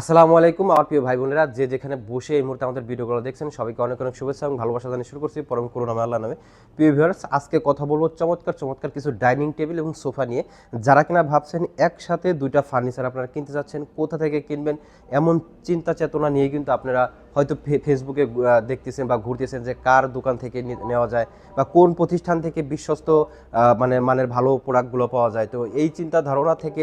আসসালামু আলাইকুম, আমার প্রিয় ভাই বোনেরা যে যেখানে বসে এই মুহূর্তে আমাদের ভিডিওগুলো দেখছেন, সবাইকে অনেক অনেক শুভেচ্ছা এবং ভালোবাসা জানিয়ে শুরু করছি পরম করুন আমি আল্লাহ নামে। প্রিয় ভিউয়ার্স আজকে কথা বলব চমৎকার চমৎকার কিছু ডাইনিং টেবিল এবং সোফা নিয়ে। যারা কিনা ভাবছেন একসাথে দুইটা ফার্নিচার আপনারা কিনতে যাচ্ছেন, কোথা থেকে কিনবেন, এমন চিন্তা চেতনা নিয়ে কিন্তু আপনারা হয়তো ফেসবুকে দেখতেছেন বা ঘুরতেছেন যে কার দোকান থেকে নেওয়া যায় বা কোন প্রতিষ্ঠান থেকে বিশ্বস্ত মানে মানের ভালো প্রোডাক্টগুলো পাওয়া যায়। তো এই চিন্তা ধারণা থেকে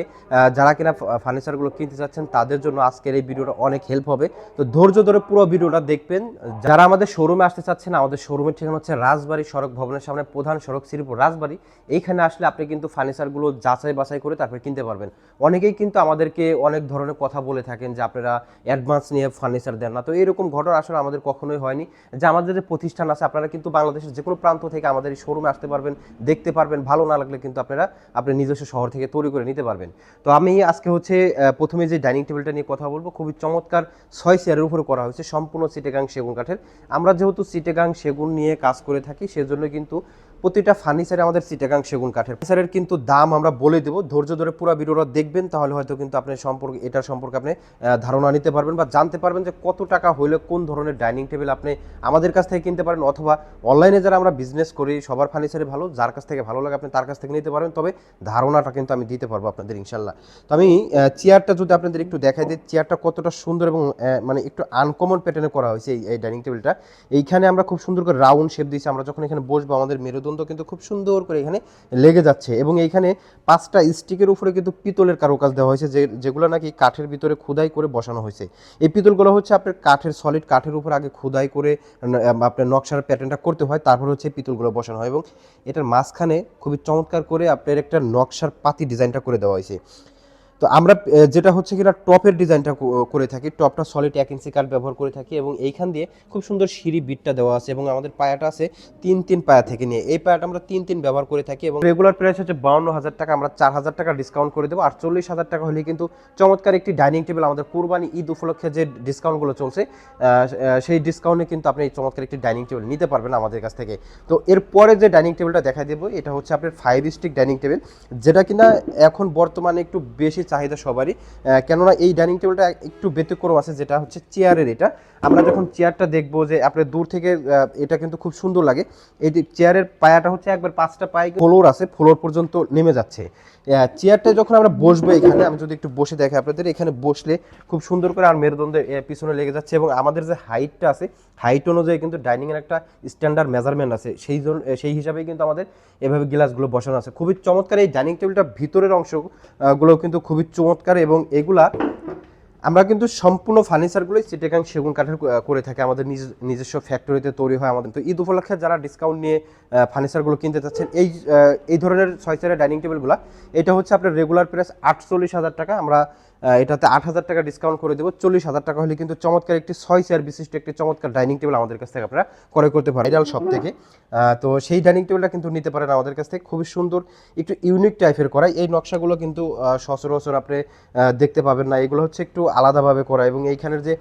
যারা কিনা ফার্নিচারগুলো কিনতে চাচ্ছেন, তাদের জন্য আজকের এই ভিডিওটা অনেক হেল্প হবে। তো ধৈর্য ধরে পুরো ভিডিওটা দেখবেন। যারা আমাদের শোরুমে আসতে চাচ্ছেন, আমাদের শোরুমের ঠিকানা হচ্ছে রাজবাড়ি সড়ক ভবনের সামনে প্রধান সড়ক শ্রীপুর রাজবাড়ি। এইখানে আসলে আপনি কিন্তু ফার্নিচারগুলো যাচাই বাছাই করে তারপরে কিনতে পারবেন। অনেকেই কিন্তু আমাদেরকে অনেক ধরনের কথা বলে থাকেন যে আপনারা অ্যাডভান্স নিয়ে ফার্নিচার দেন না। তো এরকম ঘটনা আসলে আমাদের কখনোই হয়নি। যে আমাদের যে প্রতিষ্ঠান আছে, আপনারা কিন্তু বাংলাদেশের যে কোনো প্রান্ত থেকে আমাদের এই শোরুমে আসতে পারবেন, দেখতে পারবেন, ভালো না লাগলে কিন্তু আপনারা আপনার নিজস্ব শহর থেকে তৈরি করে নিতে পারবেন। তো আমি আজকে হচ্ছে প্রথমে যে ডাইনিং টেবিলটা নিয়ে কথা বলব, খুবই চমৎকার ছয় চেয়ারের উপরে করা হয়েছে, সম্পূর্ণ সিটেগাং সেগুন কাঠের। আমরা যেহেতু সিটেগাং সেগুন নিয়ে কাজ করে থাকি, সেজন্য কিন্তু প্রতিটা ফার্নিচারে আমাদের সিটেগাং সেগুন কাঠের। ফার্নিচারের কিন্তু দাম আমরা বলে দেবো। ধৈর্য ধরে পুরো ভিডিওটা দেখবেন, তাহলে হয়তো কিন্তু আপনি সম্পর্কে এটার সম্পর্কে আপনি ধারণা নিতে পারবেন বা জানতে পারবেন যে কত টাকা হইলে কোন ধরনের ডাইনিং টেবিল আপনি আমাদের কাছ থেকে কিনতে পারেন অথবা অনলাইনে যারা আমরা বিজনেস করি, সবার ফার্নিচারে ভালো, যার কাছ থেকে ভালো লাগে আপনি তার কাছ থেকে নিতে পারবেন তবে ধারণাটা কিন্তু আমি দিতে পারব আপনাদের ইনশাল্লাহ। তো আমি চেয়ারটা যদি আপনাদের একটু দেখাই দিই চেয়ারটা কতটা সুন্দর এবং মানে একটু আনকমন প্যাটার্নে করা হয়েছে এই- এই ডাইনিং টেবিলটা এইখানে আমরা খুব সুন্দর করে রাউন্ড শেপ দিয়েছি। আমরা যখন এখানে বসবো, আমাদের মেরুদণ্ড কিন্তু খুব সুন্দর করে এখানে লেগে যাচ্ছে এবং এইখানে পাঁচটা স্টিকের উপরে কিন্তু পিতলের কারুকাজ দেওয়া হয়েছে, যে যেগুলো নাকি কাঠের ভিতরে খোদাই করে বসানো হয়েছে। এই পিতলগুলো হচ্ছে আপনার কাঠের সলিড কাঠের উপর আগে খোদাই করে আপনার নকশার প্যাটার্নটা করতে হয়, তারপর হচ্ছে পিতলগুলো বসানো হয় এবং এটার মাঝখানে খুবই চমৎকার করে আপনার একটা নকশার পাতি ডিজাইনটা করে দেওয়া হয়েছে। তো আমরা যেটা হচ্ছে কিনা টপের ডিজাইনটা করে থাকি, টপটা সলিড এক ইঞ্চি কাঠ ব্যবহার করে থাকি এবং এইখান দিয়ে খুব সুন্দর সিঁড়ি বিটটা দেওয়া আছে এবং আমাদের পায়াটা আছে তিন তিন পায়া থেকে নিয়ে। এই পায়াটা আমরা তিন তিন ব্যবহার করে থাকি এবং রেগুলার প্রাইস হচ্ছে বাউন্ন হাজার টাকা, আমরা চার হাজার টাকা ডিসকাউন্ট করে দেবো। আর চল্লিশ হাজার টাকা হলে কিন্তু চমৎকার একটি ডাইনিং টেবিল আমাদের কোরবানি ঈদ উপলক্ষে যে ডিসকাউন্টগুলো চলছে সেই ডিসকাউন্টে কিন্তু আপনি এই চমৎকার একটি ডাইনিং টেবিল নিতে পারবেন আমাদের কাছ থেকে। তো এরপরে যে ডাইনিং টেবিলটা দেখা দেবো, এটা হচ্ছে আপনার ফাইভ স্টিক ডাইনিং টেবিল যেটা কিনা এখন বর্তমানে একটু বেশি চাহিদা সবারই। কেননা এই ডাইনিং টেবিলটা একটু ব্যতিক্রম আছে যেটা হচ্ছে চেয়ারের এটা। আমরা যখন চেয়ারটা দেখব যে আপনার দূর থেকে এটা কিন্তু খুব সুন্দর লাগে। এই চেয়ারের পায়াটা হচ্ছে একবার পাঁচটা পায়ে ফ্লোর আছে ফ্লোর পর্যন্ত নেমে যাচ্ছে। চেয়ারটা যখন আমরা বসবো এখানে আমি যদি একটু বসে দেখি আপনাদের এখানে বসলে খুব সুন্দর করে আর মেরুদণ্ডের পিছনে লেগে যাচ্ছে এবং আমাদের যে হাইটটা আছে হাইট অনুযায়ী কিন্তু ডাইনিংয়ের একটা স্ট্যান্ডার্ড মেজারমেন্ট আছে। সেই জন সেই হিসাবেই কিন্তু আমাদের এভাবে গ্লাসগুলো বসানো আছে। খুবই চমৎকার এই ডাইনিং টেবিলটা ভিতরের অংশ আহ, গুলো কিন্তু খুবই চমৎকার এবং এগুলা আমরা কিন্তু সম্পূর্ণ ফার্নিচারগুলোই চিটেকাং সেগুন কাঠের করে থাকি। আমাদের নিজ- নিজস্ব ফ্যাক্টরিতে তৈরি হয় আমাদের। তো ঈদ উপলক্ষে যারা ডিসকাউন্ট নিয়ে ফার্নিচারগুলো কিনতে চাচ্ছেন, এই এই ধরনের ছয় চারের ডাইনিং টেবিলগুলো এটা হচ্ছে আপনার রেগুলার প্রাইস আটচল্লিশ হাজার টাকা। আমরা এটাতে আট হাজার টাকা ডিসকাউন্ট করে দেবো। চল্লিশ হাজার টাকা হলে কিন্তু চমৎকার একটি ছয় চেয়ার বিশিষ্ট একটি চমৎকার ডাইনিং টেবিল আমাদের কাছ থেকে আপনারা ক্রয় করতে পারেন। ভাইরাল সব থেকে। তো সেই ডাইনিং টেবিলটা কিন্তু নিতে পারেন আমাদের কাছ থেকে। খুবই সুন্দর, একটু ইউনিক টাইপের করা। এই নকশাগুলো কিন্তু সচরাচর আপনি দেখতে পাবেন না। এগুলো হচ্ছে একটু আলাদাভাবে করা এবং এইখানের যে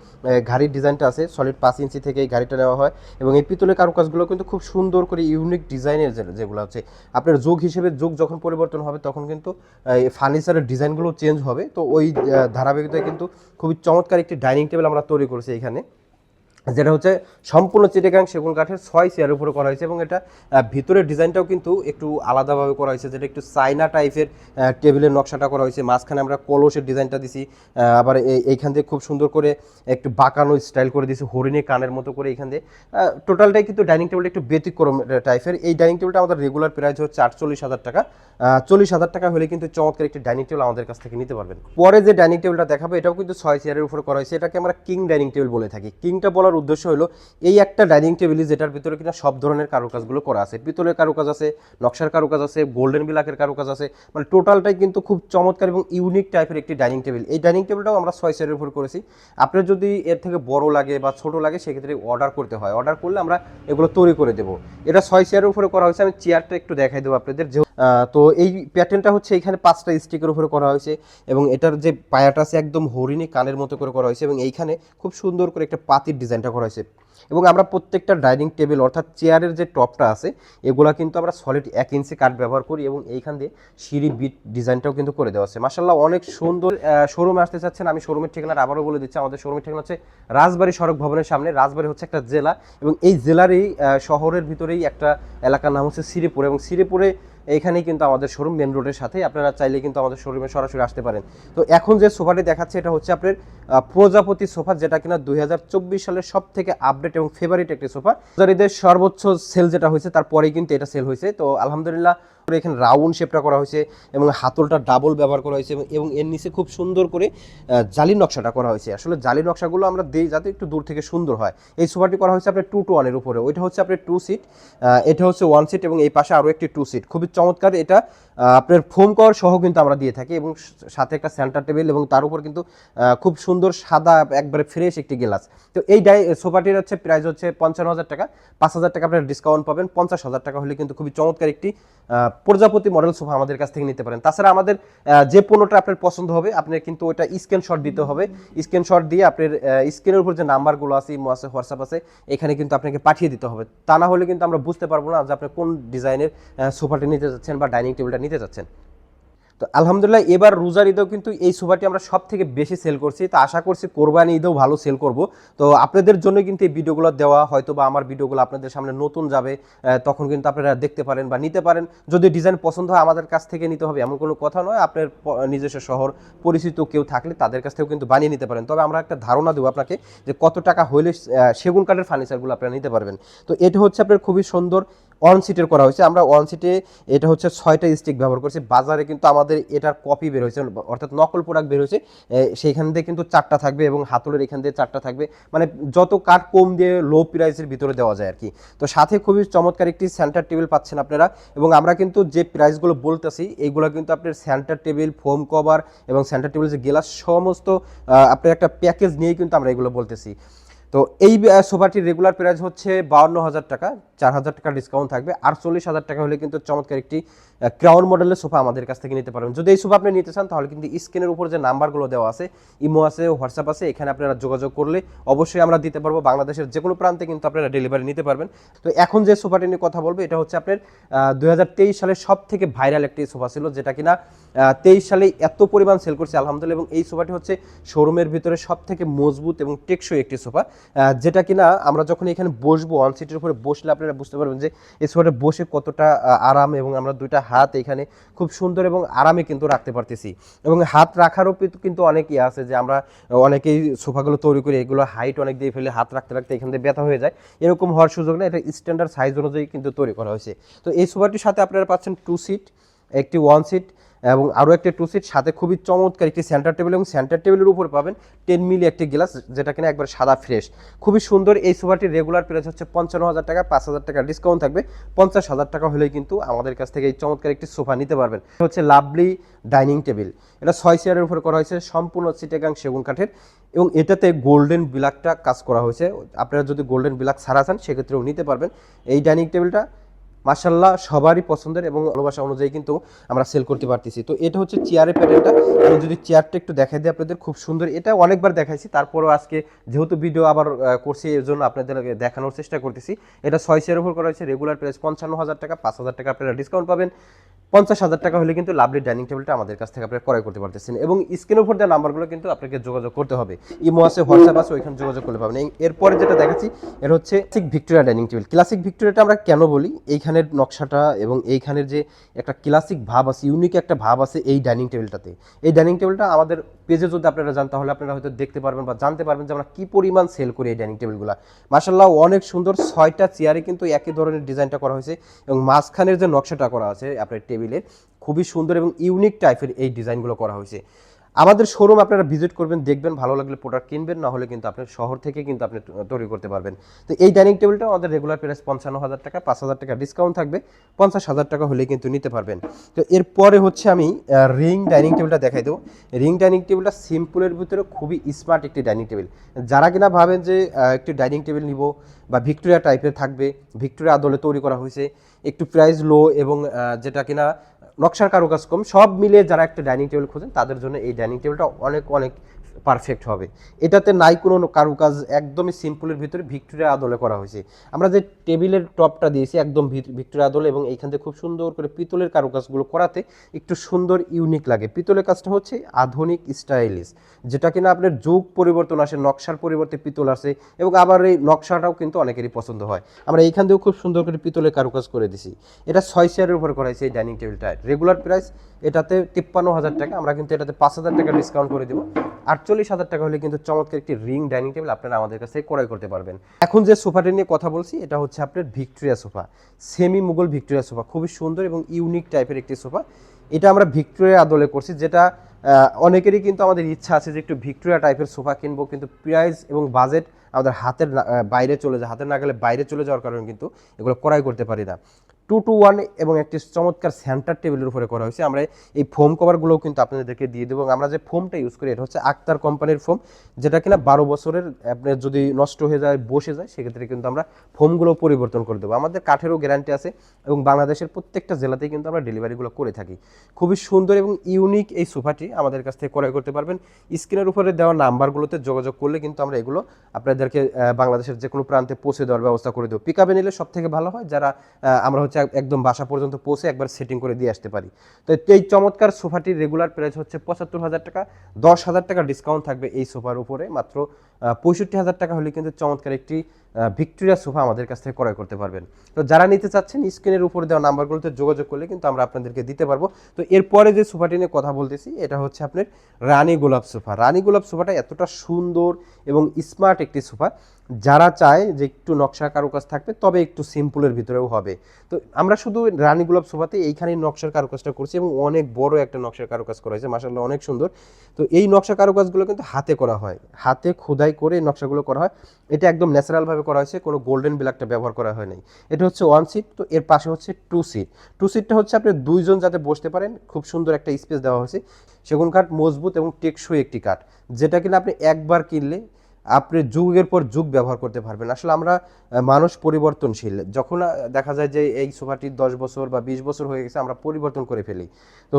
ঘাড়ির ডিজাইনটা আছে সলিড পাঁচ ইঞ্চি থেকে এই গাড়িটা নেওয়া হয় এবং এই পিতলের কারুকাজগুলো কিন্তু খুব সুন্দর করে ইউনিক ডিজাইনের যেগুলো আছে। আপনার যুগ হিসেবে যুগ যখন পরিবর্তন হবে তখন কিন্তু ফার্নিচারের ডিজাইনগুলো চেঞ্জ হবে। তো ওই ধারাবাহিকতায় কিন্তু খুবই চমৎকার একটি ডাইনিং টেবিল আমরা তৈরি করেছি এখানে। যেটা হচ্ছে সম্পূর্ণ চিটেগাং সেগুন কাঠের ছয় চেয়ারের উপরে করা হয়েছে এবং এটা ভিতরের ডিজাইনটাও কিন্তু একটু আলাদাভাবে করা হয়েছে। যেটা একটু চাইনা টাইপের টেবিলের নকশাটা করা হয়েছে। মাঝখানে আমরা কলসের ডিজাইনটা দিছি আবার এই- এইখান দিয়ে খুব সুন্দর করে একটু বাঁকানো স্টাইল করে দিয়েছি হরিণী কানের মতো করে এইখান দিয়ে। টোটালটাই কিন্তু ডাইনিং টেবিলটা একটু ব্যতিক্রম টাইপের। এই ডাইনিং টেবিলটা আমাদের রেগুলার প্রাইস হচ্ছে আটচল্লিশ হাজার টাকা। চল্লিশ হাজার টাকা হলে কিন্তু চমৎকার একটি ডাইনিং টেবিল আমাদের কাছ থেকে নিতে পারবেন। পরে যে ডাইনিং টেবিলটা দেখাবো, এটাও কিন্তু ছয় চেয়ারের উপরে করা হয়েছে। এটাকে আমরা কিং ডাইনিং টেবিল বলে থাকি। কিংটা বলার উদ্দেশ্য হলো, এই একটা ডাইনিং টেবিলই যেটার ভিতরে কিনা সব ধরনের কারুকাজগুলো করা আছে। পিতলের কারুকাজ আছে, নকশার কারুকাজ আছে, গোল্ডেন বিলাকের কারুকাজ আছে। মানে টোটালটাই কিন্তু খুব চমৎকার এবং ইউনিক টাইপের একটি ডাইনিং টেবিল। এই ডাইনিং টেবিলটাও আমরা ছয় চেয়ারের উপর করেছি। আপনার যদি এর থেকে বড় লাগে বা ছোট লাগে, সেক্ষেত্রে অর্ডার করতে হয়। অর্ডার করলে আমরা এগুলো তৈরি করে দেবো। এটা ছয় চেয়ারের উপরে করা হয়েছে। আমি চেয়ারটা একটু দেখাই দেবো আপনাদের। যে তো এই প্যাটার্নটা হচ্ছে এখানে পাঁচটা স্টিকের উপরে করা হয়েছে এবং এটার যে পায়াটা আছে একদম হরিণী কানের মতো করে করা হয়েছে এবং এইখানে খুব সুন্দর করে একটা পাতির ডিজাইন ডিজাইনটা করা হয়েছে। এবং আমরা প্রত্যেকটা ডাইনিং টেবিল অর্থাৎ চেয়ারের যে টপটা আছে, এগুলা কিন্তু আমরা সলিড এক ইঞ্চি কাঠ ব্যবহার করি এবং এইখান দিয়ে সিঁড়ি বিট ডিজাইনটাও কিন্তু করে দেওয়া আছে মাসাল্লাহ অনেক সুন্দর শোরুমে আসতে চাচ্ছেন। আমি শোরুমের ঠিকানা আবারও বলে দিচ্ছি। আমাদের শোরুমের ঠিকানা হচ্ছে রাজবাড়ি সড়ক ভবনের সামনে। রাজবাড়ি হচ্ছে একটা জেলা এবং এই জেলারই শহরের ভিতরেই একটা এলাকার নাম হচ্ছে শ্রীপুর এবং শ্রীপুরে এইখানেই কিন্তু আমাদের শোরুম মেন রোডের সাথে আপনারা চাইলে কিন্তু আমাদের শোরুমে সরাসরি আসতে পারেন। তো এখন যে সোফাটি দেখাচ্ছে, এটা হচ্ছে আপনার প্রজাপতি সোফা, যেটা কিনা দুই হাজার চব্বিশ সালের সব থেকে আপডেট এবং ফেভারিট একটি সোফা। ঈদের সর্বোচ্চ সেল যেটা হয়েছে, তারপরেই কিন্তু এটা সেল হয়েছে। তো আলহামদুলিল্লাহ এখানে রাউন্ড শেপটা করা হয়েছে এবং হাতলটা ডাবল ব্যবহার করা হয়েছে এবং- এর নিচে খুব সুন্দর করে জালি নকশাটা করা হয়েছে। আসলে জালি নকশাগুলো আমরা দিই যাতে একটু দূর থেকে সুন্দর হয়। এই সোফাটি করা হয়েছে আপনার টু টু ওয়ানের উপরে। ওইটা হচ্ছে আপনার টু সিট এটা হচ্ছে ওয়ান সিট এবং এই পাশে আরও একটি টু সিট খুবই চমৎকার এটা। আপনার ফোম কভার সহ কিন্তু আমরা দিয়ে থাকি এবং সাথে একটা সেন্টার টেবিল এবং তার উপর কিন্তু খুব সুন্দর সাদা একবারে ফ্রেশ একটি গ্লাস তো এই ডাই, সোফাটির হচ্ছে প্রাইস হচ্ছে পঞ্চান্ন হাজার টাকা। পাঁচ হাজার টাকা আপনার ডিসকাউন্ট পাবেন। পঞ্চাশ হাজার টাকা হলে কিন্তু খুবই চমৎকার একটি প্রজাপতি মডেল সোফা আমাদের কাছ থেকে নিতে পারেন। তাছাড়া আমাদের যে পণ্যটা আপনার পছন্দ হবে, আপনার কিন্তু ওটা স্ক্রিনশট দিতে হবে। স্ক্রিনশট দিয়ে আপনার স্ক্রিনের উপর যে নাম্বারগুলো আছে, ইমো আছে, হোয়াটসঅ্যাপ আছে, এখানে কিন্তু আপনাকে পাঠিয়ে দিতে হবে। তা না হলে কিন্তু আমরা বুঝতে পারব না যে আপনি কোন ডিজাইনের সোফাটি নিতে যাচ্ছেন বা ডাইনিং টেবিলটা নিতে যাচ্ছেন। তো আলহামদুলিল্লাহ এবার রোজার ঈদেও কিন্তু এই সোফাটি আমরা সব থেকে বেশি সেল করছি। তো আশা করছি কোরবানি ঈদেও ভালো সেল করব। তো আপনাদের জন্য কিন্তু এই ভিডিওগুলো দেওয়া হয়তো বা আমার ভিডিওগুলো আপনাদের সামনে নতুন যাবে তখন কিন্তু আপনারা দেখতে পারেন বা নিতে পারেন। যদি ডিজাইন পছন্দ হয়, আমাদের কাছ থেকে নিতে হবে, এমন কোনো কথা নয়। আপনার নিজস্ব শহর, পরিচিত কেউ থাকলে তাদের কাছ থেকেও কিন্তু বানিয়ে নিতে পারেন। তবে আমরা একটা ধারণা দেবো আপনাকে যে কত টাকা হইলে সেগুন কাঠের ফার্নিচারগুলো আপনারা নিতে পারবেন। তো এটা হচ্ছে আপনার খুবই সুন্দর ওয়ান সিটের করা হয়েছে। আমরা ওয়ান সিটে এটা হচ্ছে ছয়টা স্টিক ব্যবহার করছি। বাজারে কিন্তু আমাদের এটার কপি বের হয়েছে, অর্থাৎ নকল প্রোডাক্ট বের হয়েছে। সেইখান দিয়ে কিন্তু চারটা থাকবে এবং হাতলের এখান দিয়ে চারটা থাকবে। মানে যত কাঠ কম দিয়ে লো প্রাইসের ভিতরে দেওয়া যায় আর কি তো সাথে খুবই চমৎকার একটি সেন্টার টেবিল পাচ্ছেন আপনারা এবং আমরা কিন্তু যে প্রাইসগুলো বলতেছি এইগুলো কিন্তু আপনার সেন্টার টেবিল ফোম কভার এবং সেন্টার টেবিল যে গ্লাস সমস্ত আপনার একটা প্যাকেজ নিয়েই কিন্তু আমরা এগুলো বলতেছি। তো এই সোফাটির রেগুলার প্রাইস হচ্ছে বাউন্ন হাজার টাকা। চার হাজার টাকা ডিসকাউন্ট থাকবে। আর চল্লিশ হাজার টাকা হলে কিন্তু চমৎকার একটি ক্রাউন মডেলের সোফা আমাদের কাছ থেকে নিতে পারবেন। যদি এই সোফা আপনি নিতে চান, তাহলে কিন্তু স্ক্রিনের উপর যে নাম্বারগুলো দেওয়া আছে, ইমো আছে, হোয়াটসঅ্যাপ আছে, এখানে আপনারা যোগাযোগ করলে অবশ্যই আমরা দিতে পারব। বাংলাদেশের যে কোনো প্রান্তে কিন্তু আপনারা ডেলিভারি নিতে পারবেন। তো এখন যে সোফাটি নিয়ে কথা বলব, এটা হচ্ছে আপনার দু হাজার তেইশ সালে সব থেকে ভাইরাল একটি সোফা ছিল, যেটা কিনা তেইশ সালে এত পরিমাণ সেল করছে, আলহামদুলিল্লাহ। এবং এই সোফাটি হচ্ছে শোরুমের ভিতরে সব থেকে মজবুত এবং টেকসই একটি সোফা। যেটা কিনা আমরা যখন এখানে বসবো ওয়ান সিটের উপরে বসলে আপনারা বুঝতে পারবেন যে এই সোফাটা বসে কতটা আরাম এবং আমরা দুইটা হাত এখানে খুব সুন্দর এবং আরামে কিন্তু রাখতে পারতেছি। এবং হাত রাখারও কিন্তু- অনেক ইয়ে আছে যে আমরা অনেকেই সোফাগুলো তৈরি করি এগুলো হাইট অনেক দিয়ে ফেলে হাত রাখতে রাখতে এখান থেকে ব্যথা হয়ে যায়। এরকম হওয়ার সুযোগ নেই, এটা স্ট্যান্ডার্ড সাইজ অনুযায়ী কিন্তু তৈরি করা হয়েছে। তো এই সোফাটির সাথে আপনারা পাচ্ছেন টু সিট একটি ওয়ান সিট এবং আরও একটি টু সিট সাথে খুবই চমৎকার একটি সেন্টার টেবিল এবং সেন্টার টেবিলের উপরে পাবেন টেন মিলি একটি গ্লাস যেটা কিনা একবার সাদা ফ্রেশ খুবই সুন্দর এই সোফাটির রেগুলার প্রাইস হচ্ছে পঞ্চান্ন হাজার টাকা, পাঁচ হাজার টাকা ডিসকাউন্ট থাকবে। পঞ্চাশ হাজার টাকা হলেই কিন্তু আমাদের কাছ থেকে এই চমৎকার একটি সোফা নিতে পারবেন। হচ্ছে লাভলি ডাইনিং টেবিল এটা ছয় চেয়ারের উপরে করা হয়েছে, সম্পূর্ণ চিটেগাং সেগুন কাঠের এবং এটাতে গোল্ডেন বিলাকটা কাজ করা হয়েছে। আপনারা যদি গোল্ডেন বিলাক ছাড়া চান, সেক্ষেত্রেও নিতে পারবেন। এই ডাইনিং টেবিলটা মার্শাল্লাহ সবারই পছন্দের এবং ভালোবাসা অনুযায়ী কিন্তু আমরা সেল করতে পারতেছি। তো এটা হচ্ছে চেয়ারের প্যানেলটা আমি যদি চেয়ারটা একটু দেখাই দিই আপনাদের, খুব সুন্দর। এটা অনেকবার দেখাইছি, তারপরেও আজকে যেহেতু ভিডিও আবার করছি এর জন্য আপনাদের দেখানোর চেষ্টা করতেছি। এটা ছয় চেয়ার উপর করা হয়েছে রেগুলার প্রাইস পঞ্চান্ন হাজার টাকা, পাঁচ হাজার টাকা আপনারা ডিসকাউন্ট পাবেন। পঞ্চাশ হাজার টাকা হলে কিন্তু লাভলি ডাইনিং টেবিলটা আমাদের কাছ থেকে আপনারা ক্রয় করতে পারতেছেন এবং স্ক্রিনের উপর দেওয়া নাম্বারগুলো কিন্তু আপনাকে যোগাযোগ করতে হবে। ইমো আছে, হোয়াটসঅ্যাপ আছে, ওইখানে যোগাযোগ করলে পাবেন। এরপরে যেটা দেখাচ্ছি এর হচ্ছে classic Victoria dining table classic ভিক্টোরিয়াটা আমরা কেন বলি? এইখানের নকশাটা এবং এইখানের যে একটা ক্লাসিক ভাব আছে ইউনিক একটা ভাব আছে এই ডাইনিং টেবিলটাতে এই ডাইনিং টেবিলটা আমাদের পেজে যদি আপনারা যান, তাহলে আপনারা হয়তো দেখতে পারবেন বা জানতে পারবেন যে আমরা কী পরিমাণ সেল করি এই ডাইনিং টেবিলগুলো মাসাল্লাহ অনেক সুন্দর ছয়টা চেয়ারে কিন্তু একই ধরনের ডিজাইনটা করা হয়েছে এবং মাঝখানের যে নকশাটা করা আছে আপনার টেবিলে খুবই সুন্দর এবং ইউনিক টাইপের এই ডিজাইনগুলো করা হয়েছে। আমাদের শোরুম আপনারা ভিজিট করবেন, দেখবেন, ভালো লাগলে প্রোডাক্ট কিনবেন, না হলে কিন্তু আপনার শহর থেকে কিন্তু আপনি তৈরি করতে পারবেন। তো এই ডাইনিং টেবিলটা আমাদের রেগুলার প্রাইস পঞ্চান্ন হাজার টাকা, পাঁচ হাজার টাকা ডিসকাউন্ট থাকবে, পঞ্চাশ হাজার টাকা হলে কিন্তু নিতে পারবেন। তো এরপরে হচ্ছে আমি রিং ডাইনিং টেবিলটা দেখাই দেবো। রিং ডাইনিং টেবিলটা সিম্পলের ভিতরে খুবই স্মার্ট একটি ডাইনিং টেবিল যারা কিনা ভাবেন যে একটি ডাইনিং টেবিল নিব বা ভিক্টোরিয়া টাইপের থাকবে ভিক্টোরিয়া আদলে তৈরি করা হয়েছে, একটু প্রাইস লো এবং যেটা কিনা নকশার কারুকাজ কম। সব মিলে যারা একটা ডাইনিং টেবিল খোঁজেন, তাদের জন্য এই ডাইনিং টেবিলটা অনেক অনেক পারফেক্ট হবে। এটাতে নাই কোনো কারুকাজ, একদমই সিম্পলের ভিতরে ভিক্টোরিয়া আদলে করা হয়েছে। আমরা যে টেবিলের টপটা দিয়েছি, একদম ভিক্টোরিয়া আদলে এবং এইখান থেকে খুব সুন্দর করে পিতলের কারুকাজগুলো করাতে একটু সুন্দর ইউনিক লাগে। পিতলের কাজটা হচ্ছে আধুনিক স্টাইলিশ যেটা কিনা আপনার যুগ পরিবর্তন আসে, নকশার পরিবর্তে পিতল আসে এবং আবার এই নকশাটাও কিন্তু অনেকেরই পছন্দ হয়। আমরা এইখান থেকেও খুব সুন্দর করে পিতলের কারুকাজ করে দিছি। এটা ছয় চেয়ারের উপর করা হয়েছে এই ডাইনিং টেবিলটা রেগুলার প্রাইস এটাতে তিপ্পান্ন হাজার টাকা, আমরা কিন্তু এটাতে পাঁচ হাজার টাকা ডিসকাউন্ট করে দেবো। আটচল্লিশ হাজার টাকা হলে কিন্তু চমৎকার একটি রিং ডাইনিং টেবিল আপনারা আমাদের কাছ ক্রয় করতে পারবেন। এখন যে সোফাটি নিয়ে কথা বলছি, এটা হচ্ছে আপনার Victoria sofa semi Mughal Victoria sofa, খুবই সুন্দর এবং ইউনিক টাইপের একটি সোফা। এটা আমরা ভিক্টোরিয়া আদলে করছি, যেটা অনেকেরই কিন্তু আমাদের ইচ্ছা আছে যে একটু ভিক্টোরিয়া টাইপের সোফা কিনবো, কিন্তু প্রাইস এবং বাজেট আমাদের হাতের বাইরে চলে যায়, হাতের নাগালে বাইরে চলে যাওয়ার কারণে কিন্তু এগুলো ক্রয় করতে পারি না। টু টু ওয়ান এবং একটি চমৎকার সেন্টার টেবিলের উপরে করা হয়েছে। আমরা এই ফোম কভারগুলোও কিন্তু আপনাদেরকে দিয়ে দেবো আমরা যে ফোমটা ইউজ করি, এটা হচ্ছে আক্তার কোম্পানির ফোম, যেটা কিনা বারো বছরের আপনার যদি নষ্ট হয়ে যায়, বসে যায়, সেক্ষেত্রে কিন্তু আমরা ফোমগুলো পরিবর্তন করে দেবো। আমাদের কাঠেরও গ্যারান্টি আছে এবং বাংলাদেশের প্রত্যেকটা জেলাতেই কিন্তু আমরা ডেলিভারিগুলো করে থাকি। খুবই সুন্দর এবং ইউনিক এই সোফাটি আমাদের কাছ থেকে ক্রয় করতে পারবেন। স্ক্রিনের উপরে দেওয়া নাম্বারগুলোতে যোগাযোগ করলে কিন্তু আমরা এগুলো আপনাদেরকে বাংলাদেশের যে কোনো প্রান্তে পৌঁছে দেওয়ার ব্যবস্থা করে দেবো। পিক আপে নিলে সব থেকে ভালো হয়, যারা আমরা হচ্ছে এক- একদম বাসা পর্যন্ত পৌঁছে একবার সেটিং করে দিয়ে আসতে পারি। তো এই চমৎকার সোফাটির রেগুলার প্রাইস হচ্ছে পঁচাত্তর হাজার টাকা। দশ হাজার টাকা ডিসকাউন্ট থাকবে এই সোফার উপরে, মাত্র পঁয়ষট্টি হাজার টাকা হলে কিন্তু চমৎকার একটি ভিক্টোরিয়া সোফা আমাদের কাছ থেকে ক্রয় করতে পারবেন। তো যারা নিতে চাচ্ছেন, স্ক্রিনের উপরে দেওয়া নাম্বারগুলোতে যোগাযোগ করলে কিন্তু আমরা আপনাদেরকে দিতে পারব। তো এরপরে যে সোফাটি নিয়ে কথা বলতেছি, এটা হচ্ছে আপনার রানী গোলাপ সোফা। রানী গোলাপ সোফাটা এতটা সুন্দর এবং স্মার্ট একটি সোফা। যারা চায় যে একটু নকশা কারুকাজ থাকবে, তবে একটু সিম্পলের ভিতরেও হবে। তো আমরা শুধু রানী গোলাপ সোফাতে এইখানে নকশার কারুকাজটা করছি এবং অনেক বড় একটা নকশার কারুকাজ করা হয়েছে মাসাল্লাহ অনেক সুন্দর। তো এই নকশা কারুকাজগুলো কিন্তু হাতে করা হয়। হাতে খোদাই করে এই নকশাগুলো করা হয়। এটা একদম ন্যাচারালভাবে করা হয়েছে, কোনো গোল্ডেন ব্ল্যাকটা ব্যবহার করা হয় নাই। এটা হচ্ছে ওয়ান সিট তো এর পাশে হচ্ছে টু সিট টু সিটটা হচ্ছে আপনি দুইজন যাতে বসতে পারেন, খুব সুন্দর একটা স্পেস দেওয়া হয়েছে। সেগুন কাঠ মজবুত এবং টেকসই একটি কাঠ, যেটা কিনা আপনি একবার কিনলে আপনি যুগের পর যুগ ব্যবহার করতে পারবেন। আসলে আমরা মানুষ পরিবর্তনশীল। যখন দেখা যায় যে এই সোফাটি দশ বছর বা বিশ বছর হয়ে গেছে, আমরা পরিবর্তন করে ফেলি। তো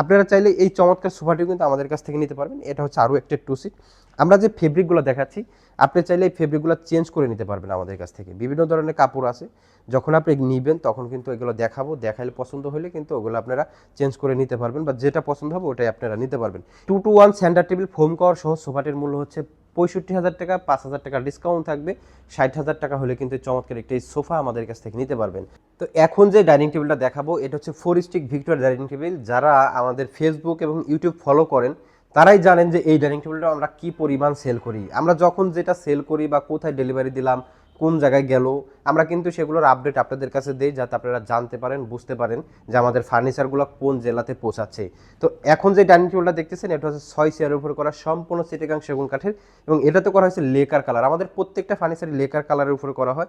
আপনারা চাইলে এই চমৎকার সোফাটি কিন্তু আমাদের কাছ থেকে নিতে পারবেন। এটা হচ্ছে আরও একটা টু সিট। আমরা যে ফেব্রিকগুলো দেখাচ্ছি, আপনি চাইলে এই ফেব্রিকগুলো চেঞ্জ করে নিতে পারবেন আমাদের কাছ থেকে। বিভিন্ন ধরনের কাপড় আছে। যখন আপনি নেবেন, তখন কিন্তু এগুলো দেখাবো। দেখাইলে পছন্দ হলে কিন্তু ওগুলো আপনারা চেঞ্জ করে নিতে পারবেন বা যেটা পছন্দ হবে, ওটাই আপনারা নিতে পারবেন। Two two one centre table, foam cover সহ সোফাটির মূল্য হচ্ছে পঁয়ষট্টি হাজার টাকা, পাঁচ হাজার টাকা ডিসকাউন্ট থাকবে। ষাট হাজার টাকা হলে কিন্তু চমৎকার একটি সোফা আমাদের কাছ থেকে নিতে পারবেন। তো এখন যে ডাইনিং টেবিলটা দেখাবো, এটা হচ্ছে four stick Victor dining table যারা আমাদের ফেসবুক এবং ইউটিউব ফলো করেন, তারাই জানেন যে এই ডাইনিং টেবিলটা আমরা কি পরিমাণ সেল করি। আমরা যখন যেটা সেল করি বা কোথায় ডেলিভারি দিলাম কোন জায়গায় গেল, আমরা কিন্তু সেগুলোর আপডেট আপনাদের কাছে দেই যাতে আপনারা জানতে পারেন, বুঝতে পারেন যে আমাদের ফার্নিচারগুলো কোন জেলাতে পৌঁছাচ্ছে। তো এখন যে ডাইনিং টেবিলটা দেখতেছেন, এটা হচ্ছে ছয় চেয়ারের উপর করা সম্পূর্ণ সিটেগাং সেগুন কাঠের এবং এটাতে করা হয়েছে লেকার কালার আমাদের প্রত্যেকটা ফার্নিচারই লেকার কালারের উপরে করা হয়।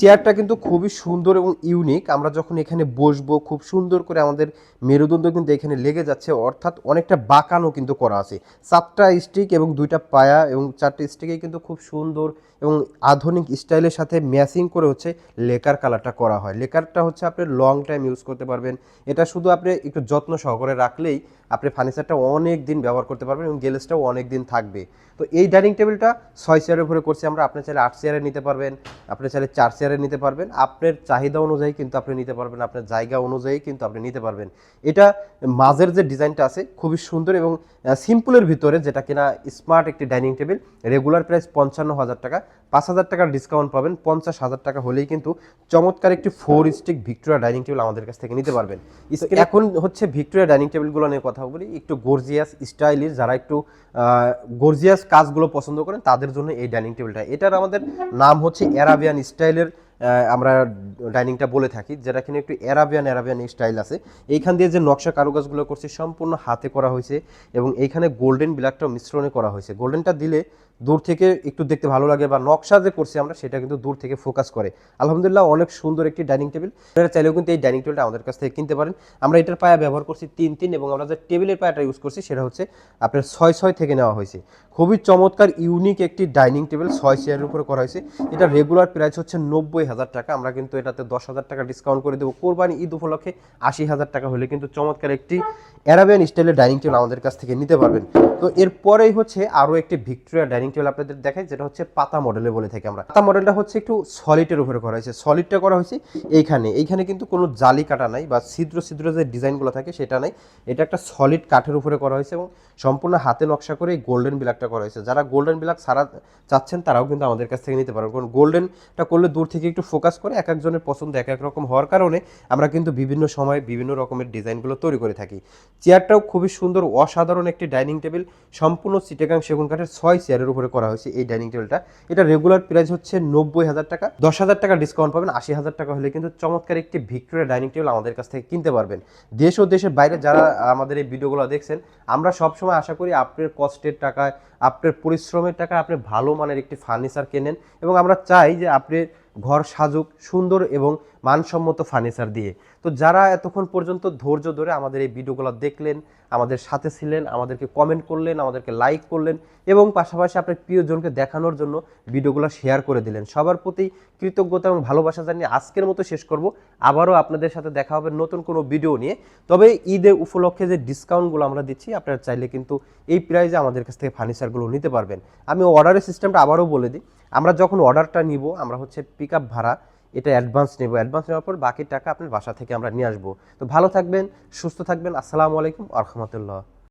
চেয়ারটা কিন্তু খুবই সুন্দর এবং ইউনিক আমরা যখন এখানে বসবো, খুব সুন্দর করে আমাদের মেরুদণ্ড কিন্তু এখানে লেগে যাচ্ছে, অর্থাৎ অনেকটা বাঁকানো কিন্তু করা আছে। চারটা স্টিক এবং দুইটা পায়া এবং চারটে স্টিকে কিন্তু খুব সুন্দর এবং আধুনিক স্টাইলের সাথে ম্যাচিং করে হচ্ছে লেকার কালারটা করা হয়। লেকারটা হচ্ছে আপনি লং টাইম ইউজ করতে পারবেন। এটা শুধু আপনি একটু যত্ন সহকারে রাখলেই আপনি ফার্নিচারটা অনেক দিন ব্যবহার করতে পারবেন এবং গেলেসটাও অনেক দিন থাকবে। তো এই ডাইনিং টেবিলটা ছয় চেয়ারের উপরে করছি আমরা। আপনি চাইলে আট চেয়ারে নিতে পারবেন, আপনি চাইলে চার চেয়ারে নিতে পারবেন। আপনার চাহিদা অনুযায়ী কিন্তু আপনি নিতে পারবেন, আপনার জায়গা অনুযায়ী কিন্তু আপনি নিতে পারবেন। এটা মাঝের যে ডিজাইনটা আছে খুবই সুন্দর এবং সিম্পলের ভিতরে যেটা কিনা স্মার্ট একটি ডাইনিং টেবিল রেগুলার প্রাইস পঞ্চান্ন হাজার টাকা, পাঁচ হাজার টাকার ডিসকাউন্ট পাবেন পঞ্চাশ হাজার টাকা হলেই কিন্তু চমৎকার একটি four stick Victoria dining table আমাদের কাছ থেকে নিতে পারবেন। এখন হচ্ছে ভিক্টোরিয়া ডাইনিং টেবিলগুলো নিয়ে কথা বলি একটু গর্জিয়াস স্টাইলিশ যারা একটু গর্জিয়াস কাজগুলো পছন্দ করেন তাদের জন্য এই ডাইনিং টেবিলটা এটার আমাদের নাম হচ্ছে অ্যারাবিয়ান স্টাইলের আমরা ডাইনিংটা বলে থাকি যেটা কিনা একটু অ্যারাবিয়ান অ্যারাবিয়ান স্টাইল আছে। এইখান দিয়ে যে নকশা কারুকাজগুলো করছে সম্পূর্ণ হাতে করা হয়েছে এবং এইখানে গোল্ডেন ব্ল্যাকটাও মিশ্রণে করা হয়েছে। গোল্ডেনটা দিলে দূর থেকে একটু দেখতে ভালো লাগে বা নকশা যে করছি আমরা, সেটা কিন্তু দূর থেকে ফোকাস করে। আলহামদুলিল্লাহ, অনেক সুন্দর একটি ডাইনিং টেবিল আপনারা চাইলেও কিন্তু এই ডাইনিং টেবিলটা আমাদের কাছ থেকে কিনতে পারেন। আমরা এটার পায়া ব্যবহার করছি তিন তিন এবং আমরা যে টেবিলের পায়াটা ইউজ করছি, সেটা হচ্ছে আপনার ছয় ছয় থেকে নেওয়া হয়েছে। খুবই চমৎকার ইউনিক একটি ডাইনিং টেবিল ছয় চেয়ারের উপরে করা হয়েছে। এটা রেগুলার প্রাইস হচ্ছে নব্বই হাজার টাকা। আমরা কিন্তু এটাতে দশ হাজার টাকা ডিসকাউন্ট করে দেবো। কোরবানি ঈদ উপলক্ষে আশি হাজার টাকা হলে কিন্তু চমৎকার একটি অ্যারাবিয়ান স্টাইলের ডাইনিং টেবিল আমাদের কাছ থেকে নিতে পারবেন। তো এরপরেই হচ্ছে আরও একটি ভিক্টোরিয়া ডাইনিং টেবিল আপনাদের দেখাই, যেটা হচ্ছে পাতা মডেলে বলে থাকি আমরা। পাতা মডেলটা হচ্ছে একটু সলিডের উপরে করা হয়েছে। সলিডটা করা হয়েছে এইখানে। এইখানে কিন্তু কোনো জালি কাটা নাই বা ছিদ্র ছিদ্র যে ডিজাইনগুলো থাকে সেটা নাই। এটা একটা সলিড কাঠের উপরে করা হয়েছে এবং সম্পূর্ণ হাতে নকশা করে এই গোল্ডেন বিলাকটা করা হয়েছে। যারা গোল্ডেন বিলাক সারা চাচ্ছেন, তারাও কিন্তু আমাদের কাছ থেকে নিতে পারবেন। কারণ গোল্ডেনটা করলে দূর থেকে একটু ফোকাস করে এক একজনের পছন্দ এক এক রকম হওয়ার কারণে আমরা কিন্তু বিভিন্ন সময় বিভিন্ন রকমের ডিজাইনগুলো তৈরি করে থাকি। চেয়ারটাও খুবই সুন্দর, অসাধারণ একটি ডাইনিং টেবিল সম্পূর্ণ সিটেগাং সেগুন কাঠের ছয় চেয়ারের উপরে করা হয়েছে এই ডাইনিং টেবিলটা এটা রেগুলার প্রাইস হচ্ছে নব্বই হাজার টাকা। দশ হাজার টাকা ডিসকাউন্ট পাবেন, আশি হাজার টাকা হলে কিন্তু চমৎকার একটি ভিক্টোরিয়া ডাইনিং টেবিল আমাদের কাছ থেকে কিনতে পারবেন। দেশ ও দেশের বাইরে যারা আমাদের এই ভিডিওগুলো দেখছেন, আমরা সবসময় আশা করি আপনার কষ্টের টাকায়, আপনার পরিশ্রমের টাকা আপনি ভালো মানের একটি ফার্নিচার কেনেন এবং আমরা চাই যে আপনি ঘর সাজুক সুন্দর এবং মানসম্মত ফার্নিচার দিয়ে। তো যারা এতক্ষণ পর্যন্ত ধৈর্য ধরে আমাদের এই ভিডিওগুলো দেখলেন, আমাদের সাথে ছিলেন, আমাদেরকে কমেন্ট করলেন, আমাদেরকে লাইক করলেন এবং পাশাপাশি আপনার প্রিয়জনকে দেখানোর জন্য ভিডিওগুলো শেয়ার করে দিলেন। সবার প্রতি কৃতজ্ঞতা এবং ভালোবাসা জানিয়ে আজকের মতো শেষ করব। আবারও আপনাদের সাথে দেখা হবে নতুন কোনো ভিডিও নিয়ে। তবে ঈদের উপলক্ষে যে ডিসকাউন্টগুলো আমরা দিচ্ছি, আপনারা চাইলে কিন্তু এই প্রাইজে আমাদের কাছ থেকে ফার্নিচারগুলো নিতে পারবেন। আমি অর্ডারের সিস্টেমটা আবারও বলে দিই। আমরা যখন অর্ডারটা নিব, আমরা হচ্ছে পিক ভাড়া এটা অ্যাডভান্স নেব। অ্যাডভান্স নেওয়ার পর বাকি টাকা আপনার বাসা থেকে আমরা নিয়ে আসব। তো ভালো থাকবেন, সুস্থ থাকবেন। আসসালামু আলাইকুম আরহামতুল্লাহ